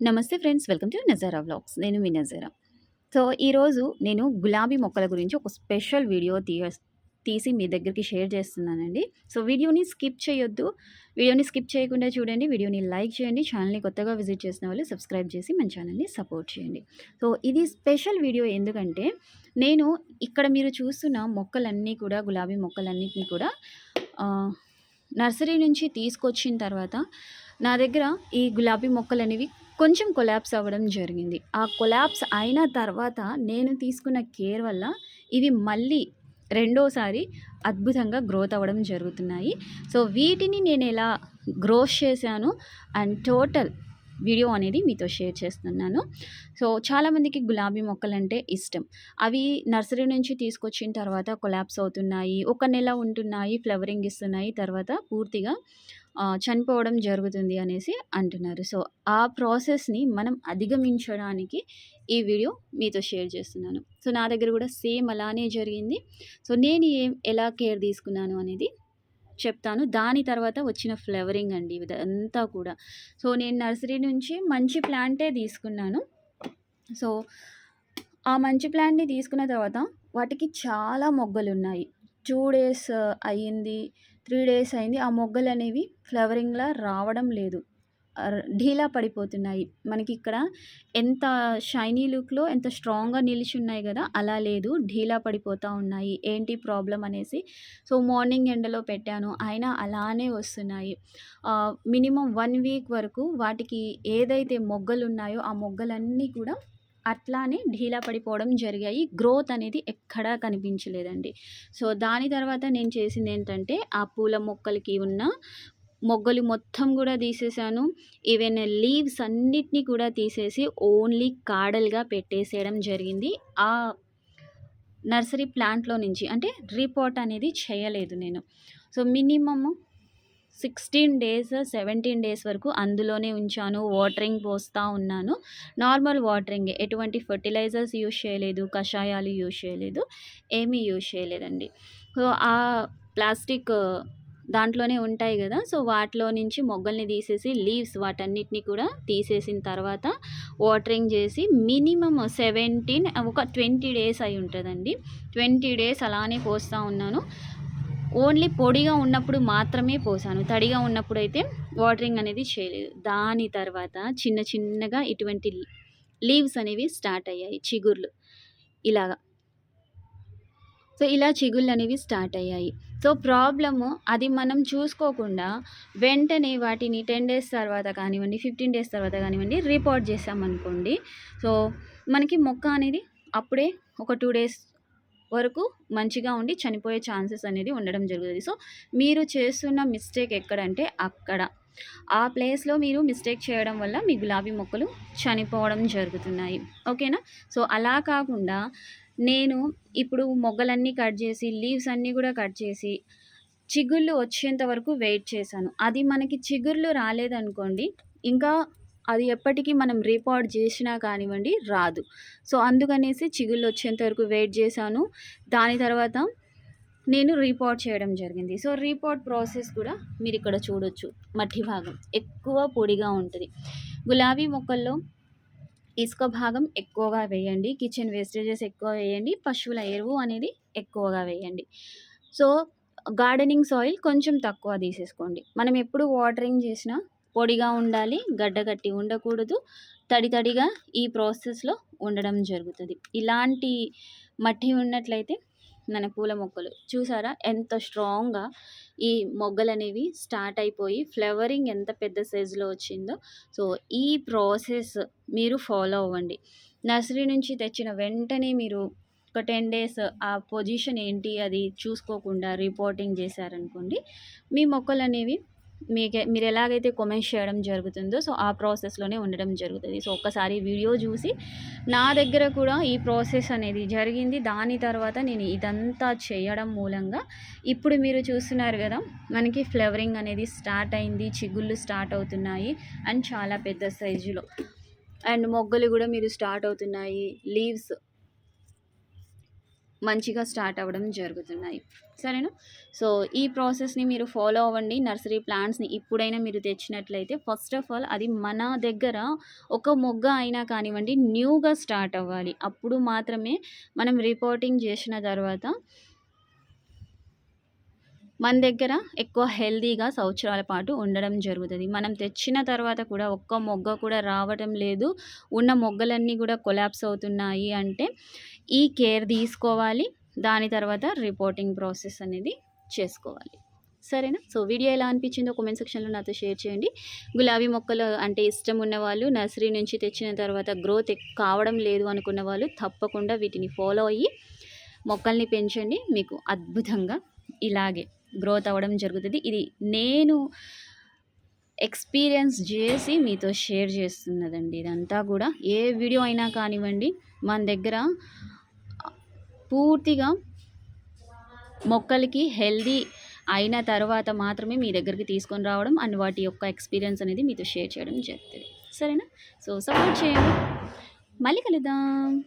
నమస్తే friends welcome to Nazara vlogs. నేను మీ నజారా. సో ఈరోజు నేను గులాబీ మొక్కల గురించి ఒక స్పెషల్ వీడియో తీయ తీసి మీ దగ్గరికి షేర్ చేస్తున్నానండి. సో వీడియోని స్కిప్ చేయొద్దు. వీడియోని స్కిప్ చేయకుండా చూడండి. వీడియోని లైక్ చేయండి. ఛానల్ని కొత్తగా విజిట్ చేసిన వాళ్ళు సబ్స్క్రైబ్ చేసి మన ఛానల్ని సపోర్ట్ చేయండి. సో ఇది స్పెషల్ వీడియో ఎందుకంటే నేను ఇక్కడ మీరు చూస్తున్న మొక్కలన్నీ కూడా గులాబీ మొక్కలన్నింటినీ కూడా నర్సరీ నుంచి తీసుకొచ్చిన తర్వాత నా దగ్గర ఈ గులాబీ మొక్కలు అనేవి కొంచెం కొలాప్స్ అవ్వడం జరిగింది. ఆ కొలాప్స్ అయిన తర్వాత నేను తీసుకున్న కేర్ వల్ల ఇవి మళ్ళీ రెండోసారి అద్భుతంగా గ్రోత్ అవ్వడం జరుగుతున్నాయి. సో వీటిని నేను ఎలా గ్రోత్ చేశాను అండ్ టోటల్ వీడియో అనేది మీతో షేర్ చేస్తున్నాను. సో చాలామందికి గులాబీ మొక్కలు అంటే ఇష్టం. అవి నర్సరీ నుంచి తీసుకొచ్చిన తర్వాత కొలాప్స్ అవుతున్నాయి ఒక నెల ఉంటున్నాయి ఫ్లవరింగ్ ఇస్తున్నాయి తర్వాత పూర్తిగా చనిపోవడం జరుగుతుంది అనేసి అంటున్నారు. సో ఆ ప్రాసెస్ని మనం అధిగమించడానికి ఈ వీడియో మీతో షేర్ చేస్తున్నాను. సో నా దగ్గర కూడా సేమ్ అలానే జరిగింది. సో నేను ఏం ఎలా కేర్ తీసుకున్నాను అనేది చెప్తాను. దాని తర్వాత వచ్చిన ఫ్లవరింగ్ అండి ఇదంతా కూడా. సో నేను నర్సరీ నుంచి మంచి ప్లాంటే తీసుకున్నాను. సో ఆ మంచి ప్లాంట్ని తీసుకున్న తర్వాత వాటికి చాలా మొగ్గలు ఉన్నాయి టూ డేస్ అయ్యింది త్రీ డేస్ అయింది ఆ మొగ్గలు అనేవి ఫ్లవరింగ్లా రావడం లేదు. ఢీలా పడిపోతున్నాయి. మనకి ఇక్కడ ఎంత షైనీ లుక్లో ఎంత స్ట్రాంగ్గా నిలిచి ఉన్నాయి కదా అలా లేదు. ఢీలా పడిపోతూ ఉన్నాయి. ఏంటి ప్రాబ్లం అనేసి సో మార్నింగ్ ఎండలో పెట్టాను. అయినా అలానే వస్తున్నాయి. మినిమం వన్ వీక్ వరకు వాటికి ఏదైతే మొగ్గలు ఉన్నాయో ఆ మొగ్గలన్నీ కూడా అట్లానే ఢీలా పడిపోవడం జరిగాయి. గ్రోత్ అనేది ఎక్కడా కనిపించలేదండి. సో దాని తర్వాత నేను చేసింది ఏంటంటే ఆ పూల మొక్కలకి ఉన్న మొగ్గలు మొత్తం కూడా తీసేసాను. ఈవెన్ లీవ్స్ అన్నిటినీ కూడా తీసేసి ఓన్లీ కాడలుగా పెట్టేసేయడం జరిగింది. ఆ నర్సరీ ప్లాంట్లో నుంచి అంటే రీపోర్ట్ అనేది చేయలేదు నేను. So minimum sixteen days seventeen days వరకు అందులోనే ఉంచాను. వాటరింగ్ పోస్తూ ఉన్నాను. Normal watering. ఎటువంటి ఫర్టిలైజర్స్ యూజ్ చేయలేదు. కషాయాలు యూజ్ చేయలేదు. ఏమీ యూజ్ చేయలేదండి. సో ఆ ప్లాస్టిక్ దాంట్లోనే ఉంటాయి కదా. సో వాటిలో నుంచి మొగ్గల్ని తీసేసి లీవ్స్ వాటన్నిటిని కూడా తీసేసిన తర్వాత వాటరింగ్ చేసి మినిమమ్ సెవెంటీన్ ఒక ట్వంటీ డేస్ అయి ఉంటుందండి. ట్వంటీ డేస్ అలానే పోస్తూ ఉన్నాను. ఓన్లీ పొడిగా ఉన్నప్పుడు మాత్రమే పోసాను. తడిగా ఉన్నప్పుడు అయితే వాటరింగ్ అనేది చేయలేదు. దాని తర్వాత చిన్న చిన్నగా ఇటువంటి లీవ్స్ అనేవి స్టార్ట్ అయ్యాయి. చిగుర్లు. ఇలాగా. సో ఇలా చిగుళ్ళు అనేవి స్టార్ట్ అయ్యాయి. సో ప్రాబ్లము అది మనం చూసుకోకుండా వెంటనే వాటిని టెన్ డేస్ తర్వాత కానివ్వండి ఫిఫ్టీన్ డేస్ తర్వాత కానివ్వండి రిపోర్ట్ చేసామనుకోండి. సో మనకి మొక్క అనేది అప్పుడే ఒక టూ డేస్ వరకు మంచిగా ఉండి చనిపోయే ఛాన్సెస్ అనేది ఉండడం జరుగుతుంది. సో మీరు చేస్తున్న మిస్టేక్ ఎక్కడంటే అక్కడ. ఆ ప్లేస్లో మీరు మిస్టేక్ చేయడం వల్ల మీ గులాబీ మొక్కలు చనిపోవడం జరుగుతున్నాయి. ఓకేనా? సో అలా కాకుండా నేను ఇప్పుడు మొగ్గలన్నీ కట్ చేసి లీవ్స్ అన్నీ కూడా కట్ చేసి చిగుళ్ళు వచ్చేంత వరకు వెయిట్ చేశాను. అది మనకి చిగుర్లు రాలేదనుకోండి ఇంకా అది ఎప్పటికీ మనం రిపోర్ట్ చేసినా కానివ్వండి రాదు. సో అందుకనేసి చిగుళ్ళు వచ్చేంత వరకు వెయిట్ చేశాను. దాని తర్వాత నేను రీపోర్ట్ చేయడం జరిగింది. సో రీపోర్ట్ ప్రాసెస్ కూడా మీరు ఇక్కడ చూడొచ్చు. మట్టి భాగం ఎక్కువ పొడిగా ఉంటుంది. గులాబీ మొక్కల్లో ఇసుక భాగం ఎక్కువగా వేయండి. కిచెన్ వేస్టేజెస్ ఎక్కువ వేయండి. పశువుల ఎరువు అనేది ఎక్కువగా వేయండి. సో గార్డెనింగ్ సాయిల్ కొంచెం తక్కువ తీసేసుకోండి. మనం ఎప్పుడు వాటరింగ్ చేసినా పొడిగా ఉండాలి గడ్డగట్టి ఉండకూడదు. తడి తడిగా ఈ ప్రాసెస్లో ఉండడం జరుగుతుంది. ఇలాంటి మట్టి ఉన్నట్లయితే మన పూల మొక్కలు. చూసారా? ఎంత స్ట్రాంగ్గా ఈ మొగ్గలు అనేవి స్టార్ట్ అయిపోయి ఫ్లవరింగ్ ఎంత పెద్ద సైజులో వచ్చిందో. సో ఈ ప్రాసెస్ మీరు ఫాలో అవ్వండి. నర్సరీ నుంచి తెచ్చిన వెంటనే మీరు ఒక టెన్ డేస్ ఆ పొజిషన్ ఏంటి అది చూసుకోకుండా రిపోర్టింగ్ చేశారనుకోండి మీ మొక్కలు అనేవి మీకు మీరు ఎలాగైతే కామెంట్స్ చేయడం జరుగుతుందో సో ఆ ప్రాసెస్లోనే ఉండడం జరుగుతుంది. సో ఒక్కసారి వీడియో చూసి నా దగ్గర కూడా ఈ ప్రాసెస్ అనేది జరిగింది. దాని తర్వాత నేను ఇదంతా చేయడం మూలంగా ఇప్పుడు మీరు చూస్తున్నారు కదా మనకి ఫ్లవరింగ్ అనేది స్టార్ట్ అయింది చిగుళ్ళు స్టార్ట్ అవుతున్నాయి అండ్ చాలా పెద్ద సైజులో అండ్ మొగ్గలు కూడా మీరు స్టార్ట్ అవుతున్నాయి లీవ్స్ మంచిగా స్టార్ట్ అవ్వడం జరుగుతున్నాయి. సరేనా? సో ఈ ప్రాసెస్ని మీరు ఫాలో అవ్వండి. నర్సరీ ప్లాంట్స్ని ఇప్పుడైనా మీరు తెచ్చినట్లయితే ఫస్ట్ ఆఫ్ ఆల్ అది మన దగ్గర ఒక మొగ్గ అయినా కానివ్వండి న్యూగా స్టార్ట్ అవ్వాలి. అప్పుడు మాత్రమే మనం రిపోర్టింగ్ చేసిన తర్వాత మన దగ్గర ఎక్కువ హెల్తీగా సంవత్సరాల పాటు ఉండడం జరుగుతుంది. మనం తెచ్చిన తర్వాత కూడా ఒక్క మొగ్గ కూడా రావటం లేదు. ఉన్న మొగ్గలన్నీ కూడా కొలాప్స్ అవుతున్నాయి అంటే ఈ కేర్ తీసుకోవాలి దాని తర్వాత రిపోర్టింగ్ ప్రాసెస్ అనేది చేసుకోవాలి. సరేనా? సో వీడియో ఎలా అనిపించిందో కామెంట్ సెక్షన్లో నాతో షేర్ చేయండి. గులాబీ మొక్కలు అంటే ఇష్టం ఉన్నవాళ్ళు నర్సరీ నుంచి తెచ్చిన తర్వాత గ్రోత్ కావడం లేదు అనుకున్న వాళ్ళు తప్పకుండా వీటిని ఫాలో అయ్యి మొక్కల్ని పెంచండి. మీకు అద్భుతంగా ఇలాగే గ్రోత్ అవ్వడం జరుగుతుంది. ఇది నేను ఎక్స్పీరియన్స్ చేసి మీతో షేర్ చేస్తున్నదండి. ఇదంతా కూడా ఏ వీడియో అయినా కానివ్వండి మన దగ్గర పూర్తిగా మొక్కలకి హెల్దీ అయిన తర్వాత మాత్రమే మీ దగ్గరికి తీసుకొని రావడం అండ్ వాటి యొక్క ఎక్స్పీరియన్స్ అనేది మీతో షేర్ చేయడం జరుగుతుంది. సరేనా? సో సపోర్ట్ చేయండి. మళ్ళీ కలుద్దాం.